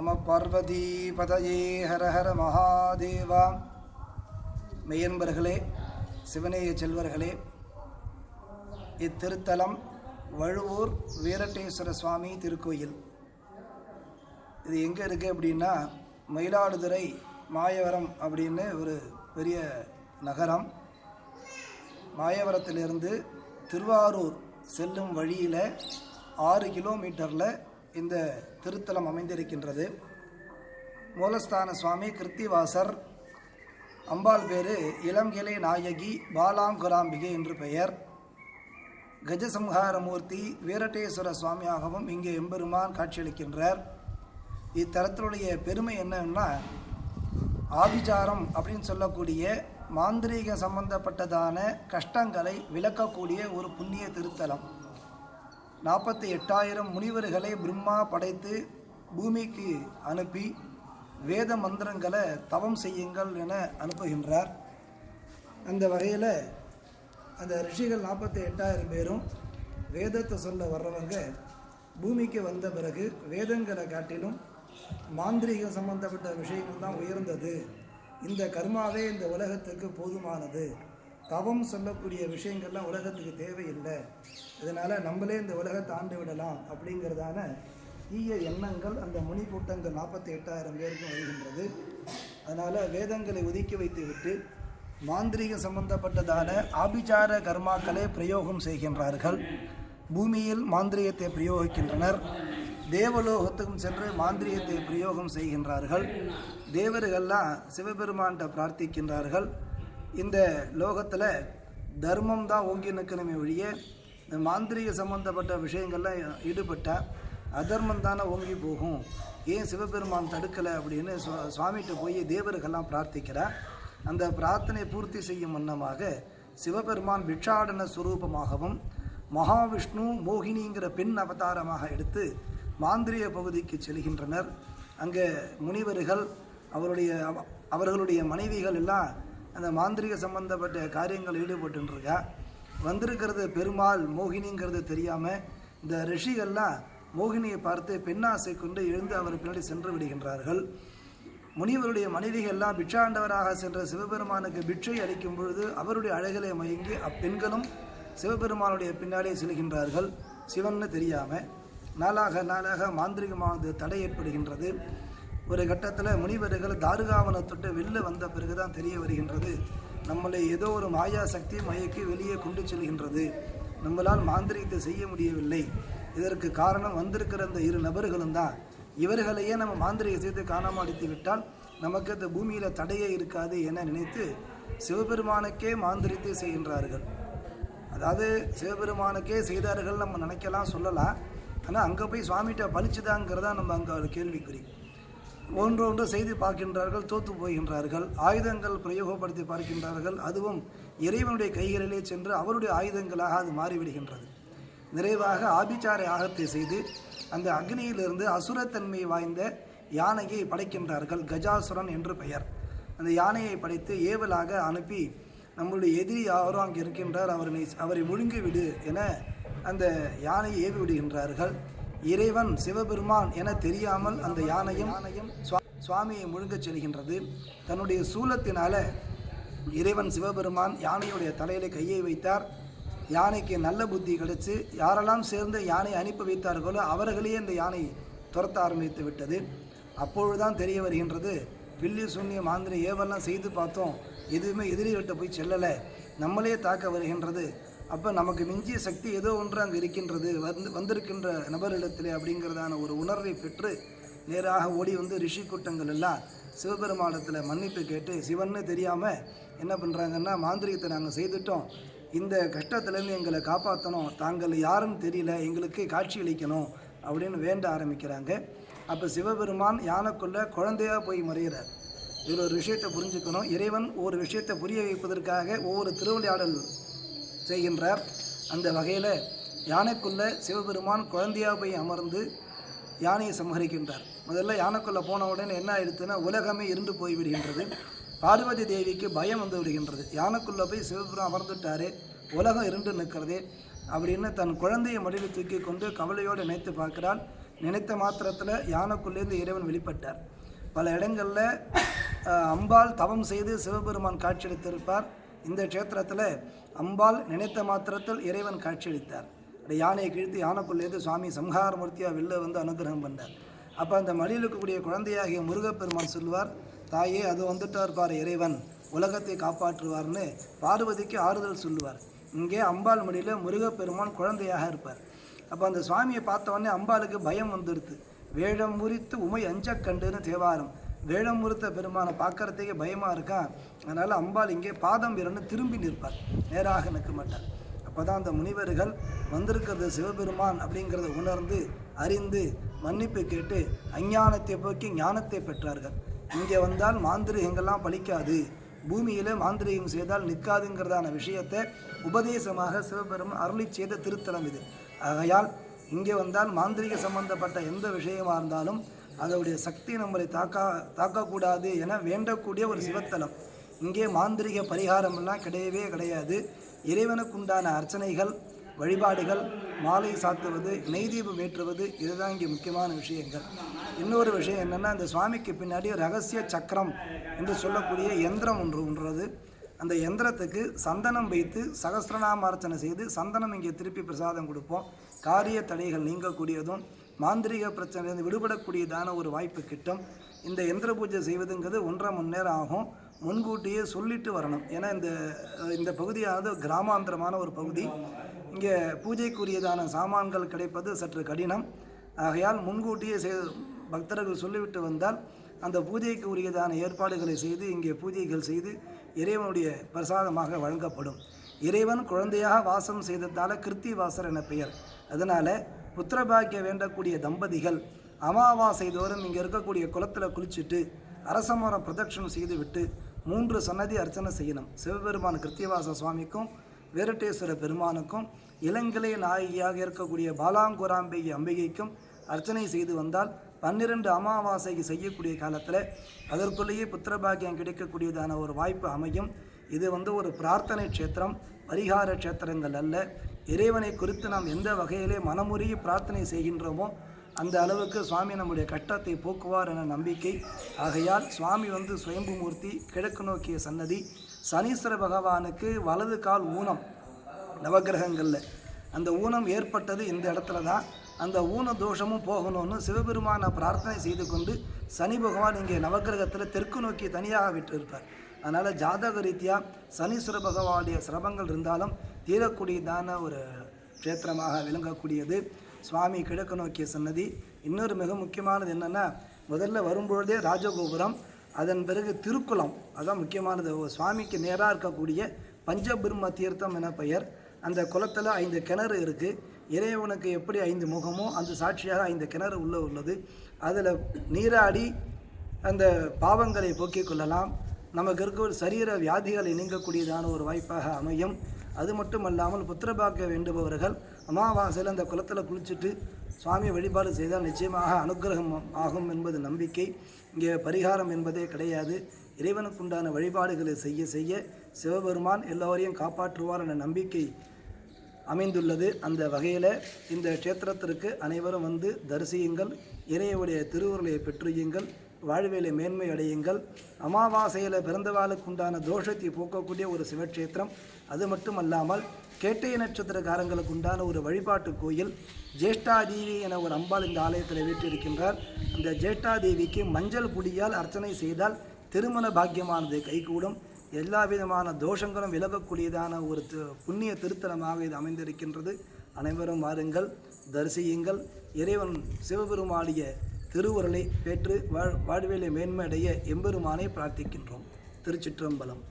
நம பார்வதிபதயே ஹர ஹர மகாதேவா. மெய்யன்பர்களே சிவனேய செல்வர்களே இத்திருத்தலம் வழுவூர் வீரட்டேஸ்வர சுவாமி திருக்கோயில். இது எங்கே இருக்குது அப்படின்னா மயிலாடுதுறை மாயவரம் அப்படின்னு ஒரு பெரிய நகரம். மாயவரத்திலிருந்து திருவாரூர் செல்லும் வழியில் ஆறு கிலோமீட்டரில் இந்த திருத்தலம் அமைந்திருக்கின்றது. மூலஸ்தான சுவாமி கிருத்திவாசர் அம்பாள் பேரு இளங்கிளை நாயகி பாலாங்குராம்பிகை என்று பெயர். கஜசம்ஹாரமூர்த்தி வீரட்டேஸ்வர சுவாமியாகவும் இங்கே எம்பெருமான் காட்சியளிக்கின்றார். இத்தலத்தினுடைய பெருமை என்னன்னா ஆபிச்சாரம் அப்படின்னு சொல்லக்கூடிய மாந்திரீக சம்பந்தப்பட்டதான கஷ்டங்களை விளக்கக்கூடிய ஒரு புண்ணிய திருத்தலம். நாற்பத்தி எட்டாயிரம் முனிவர்களை பிரம்மா படைத்து பூமிக்கு அனுப்பி வேத மந்திரங்களை தவம் செய்யுங்கள் என அனுப்புகின்றார். அந்த வகையில் அந்த ரிஷிகள் நாற்பத்தி எட்டாயிரம் பேரும் வேதத்தை சொல்ல வர்றவங்க பூமிக்கு வந்த பிறகு வேதங்களை காட்டிலும் மாந்திரீகம் சம்பந்தப்பட்ட விஷயங்கள் தான் உயர்ந்தது. இந்த கர்மாவே இந்த உலகத்துக்கு போதுமானது. தவம் சொல்லக்கூடிய விஷயங்கள்லாம் உலகத்துக்கு தேவையில்லை. இதனால் நம்மளே இந்த உலகத்தை ஆண்டு விடலாம் அப்படிங்கிறதான தீய எண்ணங்கள் அந்த முனி கூட்டங்கள் நாற்பத்தி எட்டாயிரம் பேருக்கும் வருகின்றது. அதனால் வேதங்களை ஒதுக்கி வைத்து விட்டு மாந்திரீக சம்பந்தப்பட்டதான ஆபிச்சார கர்மாக்களை பிரயோகம் செய்கின்றார்கள். பூமியில் மாந்திரியத்தை பிரயோகிக்கின்றனர். தேவலோகத்துக்கும் சென்று மாந்திரியத்தை பிரயோகம் செய்கின்றார்கள். தேவர்கள்லாம் சிவபெருமான்கிட்ட பிரார்த்திக்கின்றார்கள். இந்த லோகத்தில் தர்மம் தான் ஓங்கி நிற்கணுமே ஒழிய இந்த மாந்திரிக சம்பந்தப்பட்ட விஷயங்கள்லாம் ஈடுபட்டால் அதர்மம் தானே ஓங்கி போகும். ஏன் சிவபெருமான் தடுக்கலை அப்படின்னு சுவா சுவாமிகிட்ட போய் தேவர்கள்லாம் பிரார்த்திக்கிறார் அந்த பிரார்த்தனை பூர்த்தி செய்யும் வண்ணமாக சிவபெருமான் பிக்ஷாடன சுரூபமாகவும் மகாவிஷ்ணு மோகினிங்கிற பெண் அவதாரமாக எடுத்து மாந்திரிய பகுதிக்கு செல்கின்றனர். அங்கே முனிவர்கள் அவருடைய அவ- அவர்களுடைய மனைவிகள் எல்லாம் அந்த மாந்திரிக சம்பந்தப்பட்ட காரியங்கள் ஈடுபட்டுருக்கா வந்திருக்கிறது பெருமாள் மோகினிங்கிறது தெரியாமல் இந்த ரிஷிகள்லாம் மோகினியை பார்த்து பெண்ணாசை கொண்டு எழுந்து அவர் பின்னாடி சென்று விடுகின்றார்கள். முனிவருடைய மனைவிகள்லாம் பிட்சாண்டவராக சென்ற சிவபெருமானுக்கு பிட்சை அளிக்கும் பொழுது அவருடைய அழகிலே மயங்கி அப்பெண்களும் சிவபெருமானுடைய பின்னாலே செல்கின்றார்கள். சிவன்னு தெரியாமல் நாளாக நாளாக மாந்திரிகமானது தடை ஏற்படுகின்றது. ஒரு கட்டத்தில் முனிவர்கள் தாருகாவனத்தொட்டு வெளில வந்த பிறகு தான் தெரிய வருகின்றது. நம்மளை ஏதோ ஒரு மாயா சக்தி மயக்கி வெளியே கொண்டு செல்கின்றது. நம்மளால் மாந்திரியத்தை செய்ய முடியவில்லை. இதற்கு காரணம் வந்திருக்கிற இந்த இரு நபர்களும் தான். இவர்களையே நம்ம மாந்திரிக செய்து காணாமடித்து விட்டால் நமக்கு இந்த பூமியில் தடையே இருக்காது என நினைத்து சிவபெருமானுக்கே மாந்திரித்தை செய்கின்றார்கள். அதாவது சிவபெருமானுக்கே செய்தார்கள் நம்ம நினைக்கலாம் சொல்லலாம். ஆனால் அங்கே போய் சுவாமிகிட்ட பழிச்சுதாங்கிறதா நம்ம அங்கே ஒரு கேள்விக்குறி. ஒன்றொன்று செய்து பார்க்கின்றார்கள் தோத்து போகின்றார்கள். ஆயுதங்கள் பிரயோகப்படுத்தி பார்க்கின்றார்கள். அதுவும் இறைவனுடைய கைகளிலே சென்று அவருடைய ஆயுதங்களாக அது மாறிவிடுகின்றது. நிறைவாக ஆபிச்சார யாகத்தை செய்து அந்த அக்னியிலிருந்து அசுரத்தன்மை வாய்ந்த யானையை படைக்கின்றார்கள். கஜாசுரன் என்று பெயர். அந்த யானையை படைத்து ஏவலாக அனுப்பி நம்முடைய எதிரி யாரோ அங்கே இருக்கின்றார். அவரை அவரை முழுங்கிவிடு என அந்த யானையை ஏவி விடுகின்றார்கள் இறைவன் சிவபெருமான் என தெரியாமல் அந்த யானையும் சுவா- சுவாமியை முழுங்கச் செல்கின்றது. தன்னுடைய சூலத்தினால இறைவன் சிவபெருமான் யானையுடைய தலையில கையை வைத்தார். யானைக்கு நல்ல புத்தி கிடைச்சு யாரெல்லாம் சேர்ந்து யானை அனுப்பி வைத்தார்களோ அவர்களே இந்த யானை துரத்த ஆரம்பித்து விட்டது. அப்பொழுதுதான் தெரிய வருகின்றது பில்லி சூன்ய மாந்திர ஏவெல்லாம் செய்து பார்த்தோம். எதுவுமே எதிரிகள்கிட்ட போய் செல்லலை. நம்மளே தாக்க வருகின்றது. அப்போ நமக்கு மிஞ்சிய சக்தி ஏதோ ஒன்று அங்கே இருக்கின்றது. வந்து வந்திருக்கின்ற நபரிடத்திலே அப்படிங்கிறதான ஒரு உணர்வை பெற்று நேராக ஓடி வந்து ரிஷி கூட்டங்கள் எல்லாம் சிவபெருமானத்தில் மன்னிப்பு கேட்டு சிவன்னு தெரியாமல் என்ன பண்ணுறாங்கன்னா மாந்திரிகத்தை நாங்கள் செய்துட்டோம். இந்த கஷ்டத்துலேருந்து எங்களை காப்பாற்றணும் தாங்கள் யாருன்னு தெரியல. எங்களுக்கு காட்சியளிக்கணும் அப்படின்னு வேண்ட ஆரம்பிக்கிறாங்க. அப்போ சிவபெருமான் யானைக்குள்ளே குழந்தையா போய் மறைகிறார் இதில் ஒரு விஷயத்தை புரிஞ்சுக்கணும். இறைவன் ஒரு விஷயத்தை புரிய வைப்பதற்காக ஒவ்வொரு திருவிளையாடல் செய்கின்றார். அந்த வகையில் யானைக்குள்ள சிவபெருமான் குழந்தையாக போய் அமர்ந்து யானையை சம்ஹரிக்கின்றார் முதல்ல யானைக்குள்ளே போன உடனே என்ன ஆயிடுத்துன்னா உலகமே இருண்டு போய்விடுகின்றது பார்வதி தேவிக்கு பயம் வந்து விடுகின்றது. யானைக்குள்ளே போய் சிவபெருமான் அமர்ந்துட்டாரு உலகம் இருண்டு நிற்கிறது அப்படின்னு தன் குழந்தையை மடியில் தூக்கி கொண்டு கவலையோடு நினைத்து பார்க்கிறான். நினைத்த மாத்திரத்தில் யானைக்குள்ளேருந்து இறைவன் வெளிப்பட்டார். பல இடங்களில் அம்பாள் தவம் செய்து சிவபெருமான் காட்சியளித்திருப்பார். இந்த க்ஷேத்திரத்தில் அம்பாள் நினைத்த மாத்திரத்தில் இறைவன் காட்சியளித்தார். அந்த யானையை கிழித்து யானைக்குள்ளேருந்து சுவாமி சம்ஹாரமூர்த்தியாக வெளில வந்து அனுகிரகம் பண்ணார். அப்போ அந்த மடியில் இருக்கக்கூடிய குழந்தையாகிய முருகப்பெருமான் சொல்லுவார் தாயே அது வந்துட்டார் பார் இறைவன் உலகத்தை காப்பாற்றுவார்னு பார்வதிக்கு ஆறுதல் சொல்லுவார். இங்கே அம்பாள் மடியில் முருகப்பெருமான் குழந்தையாக இருப்பார். அப்போ அந்த சுவாமியை பார்த்த உடனே அம்பாளுக்கு பயம் வந்துடுது வேழம் முறித்து உமை அஞ்சக்கண்டுன்னு தேவாரம். வேடமுறுத்த பெருமானை பார்க்கறதுக்கே பயமாக இருக்கான் அதனால் அம்பாள் இங்கே பாதம் விரண்டு திரும்பி நிற்பார் நேராக நிற்க மாட்டார் அப்போ தான் அந்த முனிவர்கள் வந்திருக்கிறது சிவபெருமான் அப்படிங்கிறத உணர்ந்து அறிந்து மன்னிப்பு கேட்டு அஞ்ஞானத்தை போக்கி ஞானத்தை பெற்றார்கள். இங்கே வந்தால் மாந்திரிகங்கள்லாம் பழிக்காது. பூமியிலே மாந்திரிகம் செய்தால் நிற்காதுங்கிறதான விஷயத்தை உபதேசமாக சிவபெருமான் அருளி செய்த திருத்தலம் இது. ஆகையால் இங்கே வந்தால் மாந்திரிக சம்பந்தப்பட்ட எந்த விஷயமாக இருந்தாலும் அதோடைய சக்தி நம்மளை தாக்கா தாக்கக்கூடாது என வேண்டக்கூடிய ஒரு சிவத்தலம். இங்கே மாந்திரிக பரிகாரம்லாம் கிடையவே கிடையாது. இறைவனுக்குண்டான அர்ச்சனைகள் வழிபாடுகள் மாலை சாத்துவது நெய்தீபம் ஏற்றுவது இதுதான் இங்கே முக்கியமான விஷயங்கள். இன்னொரு விஷயம் என்னென்னா இந்த சுவாமிக்கு பின்னாடி ரகசிய சக்கரம் என்று சொல்லக்கூடிய எந்திரம் ஒன்று ஒன்றது அந்த எந்திரத்துக்கு சந்தனம் வைத்து சகஸ்ரநாம அர்ச்சனை செய்து சந்தனம் இங்கே திருப்பி பிரசாதம் கொடுப்போம். காரிய தடைகள் நீங்கக்கூடியதும் மாந்திரிக பிரச்சனையிலிருந்து விடுபடக்கூடியதான ஒரு வாய்ப்பு கிட்டும். இந்த எந்திர பூஜை செய்வதுங்கிறது ஒன்றரை மணி நேரம் ஆகும். முன்கூட்டியே சொல்லிட்டு வரணும். ஏன்னா இந்த இந்த பகுதியானது கிராமாந்தரமான ஒரு பகுதி. இங்கே பூஜைக்குரியதான சாமான்கள் கிடைப்பது சற்று கடினம். ஆகையால் முன்கூட்டியே செய் பக்தர்கள் சொல்லிவிட்டு வந்தால் அந்த பூஜைக்கு உரியதான ஏற்பாடுகளை செய்து இங்கே பூஜைகள் செய்து இறைவனுடைய பிரசாதமாக வழங்கப்படும். இறைவன் குழந்தையாக வாசம் செய்ததால கிருத்திவாசர் என பெயர். அதனால் புத்திரபாக்கிய வேண்டக்கூடிய தம்பதிகள் அமாவாசை தோறும் இங்கே இருக்கக்கூடிய குளத்தில் குளிச்சுட்டு அரசமரம் பிரதட்சணம் செய்துவிட்டு மூன்று சன்னதி அர்ச்சனை செய்யணும். சிவபெருமான் கிருத்திவாச சுவாமிக்கும் வேரட்டேஸ்வர பெருமானுக்கும் இளங்கிளை நாயகியாக இருக்கக்கூடிய பாலாங்குராம்பிகை அம்பிகைக்கும் அர்ச்சனை செய்து வந்தால் பன்னிரண்டு அமாவாசைக்கு செய்யக்கூடிய காலத்தில் அதற்குள்ளேயே புத்திரபாக்கியம் கிடைக்கக்கூடியதான ஒரு வாய்ப்பு அமையும். இது வந்து ஒரு பிரார்த்தனை க்ஷேத்திரம் பரிகார க்ஷேத்திரங்கள் அல்ல. இறைவனை குறித்து நாம் எந்த வகையிலே மனமுருகி பிரார்த்தனை செய்கின்றோமோ அந்த அளவுக்கு சுவாமி நம்முடைய கட்டத்தை போக்குவார் என நம்பிக்கை. ஆகையால் சுவாமி வந்து சுயம்புமூர்த்தி கிழக்கு நோக்கிய சன்னதி சனீஸ்வர பகவானுக்கு வலது கால் ஊனம் நவக்கிரகங்களில் அந்த ஊனம் ஏற்பட்டது இந்த இடத்துல தான். அந்த ஊன தோஷமும் போகணும்னு சிவபெருமானை பிரார்த்தனை செய்து கொண்டு சனி பகவான் இங்கே நவக்கிரகத்தில் தெற்கு நோக்கி தனியாக விட்டிருப்பார். அதனால் ஜாதக ரீதியாக சனீஸ்வர பகவானுடைய சிரமங்கள் இருந்தாலும் தீரக்கூடியதான ஒரு க்ஷேத்திரமாக விளங்கக்கூடியது. சுவாமி கிழக்கு நோக்கிய சன்னதி. இன்னொரு மிக முக்கியமானது என்னென்னா முதல்ல வரும்பொழுதே ராஜகோபுரம் அதன் பிறகு திருக்குளம். அதான் முக்கியமானது. சுவாமிக்கு நேராக இருக்கக்கூடிய பஞ்சபிரம்ம தீர்த்தம் என பெயர். அந்த குளத்தில் ஐந்து கிணறு இருக்குது இறைவனுக்கு எப்படி ஐந்து முகமோ அந்த சாட்சியாக ஐந்து கிணறு உள்ளே உள்ளது. அதில் நீராடி அந்த பாவங்களை போக்கிக் கொள்ளலாம். நமக்கு இருக்க ஒரு சரீர வியாதிகளை நீங்கக்கூடியதான ஒரு வாய்ப்பாக அமையும். அது மட்டும் அல்லாமல் புத்திரபாக்கிய வேண்டுபவர்கள் அமாவாசையில் அந்த குளத்தில் குளிச்சுட்டு சுவாமி வழிபாடு செய்தால் நிச்சயமாக அனுக்கிரகம் ஆகும் என்பது நம்பிக்கை. இங்கே பரிகாரம் என்பதே கிடையாது. இறைவனுக்குண்டான வழிபாடுகளை செய்ய செய்ய சிவபெருமான் எல்லோரையும் காப்பாற்றுவார் என நம்பிக்கை அமைந்துள்ளது. அந்த வகையில் இந்த க்ஷேத்திரத்திற்கு அனைவரும் வந்து தரிசியுங்கள். இறைவனுடைய திருவுருளையை பெற்றுயுங்கள். வாழ்வியலை மேன்மை அடையுங்கள். அமாவாசையில் பிறந்தவாளுக்கு உண்டான தோஷத்தை போக்கக்கூடிய ஒரு சிவக்ஷேத்திரம். அது மட்டும் அல்லாமல் கேட்டைய நட்சத்திரக்காரங்களுக்கு உண்டான ஒரு வழிபாட்டு கோயில் ஜேஷ்டாதேவி என ஒரு அம்பாள் இந்த ஆலயத்தில் வீட்டிருக்கின்றார் அந்த ஜேஷ்டாதேவிக்கு மஞ்சள் பொடியால் அர்ச்சனை செய்தால் திருமண பாக்கியமானது கைகூடும். எல்லா விதமான தோஷங்களும் விலகக்கூடியதான ஒரு புண்ணிய திருத்தலமாக இது அமைந்திருக்கின்றது. அனைவரும் வாருங்கள் தரிசியுங்கள். இறைவன் சிவபெருமாளிய திருவுருளை பெற்று வாழ் வாழ்வியலை மேன்மையடைய எம்பெருமானை பிரார்த்திக்கின்றோம். திருச்சிற்றம்பலம்.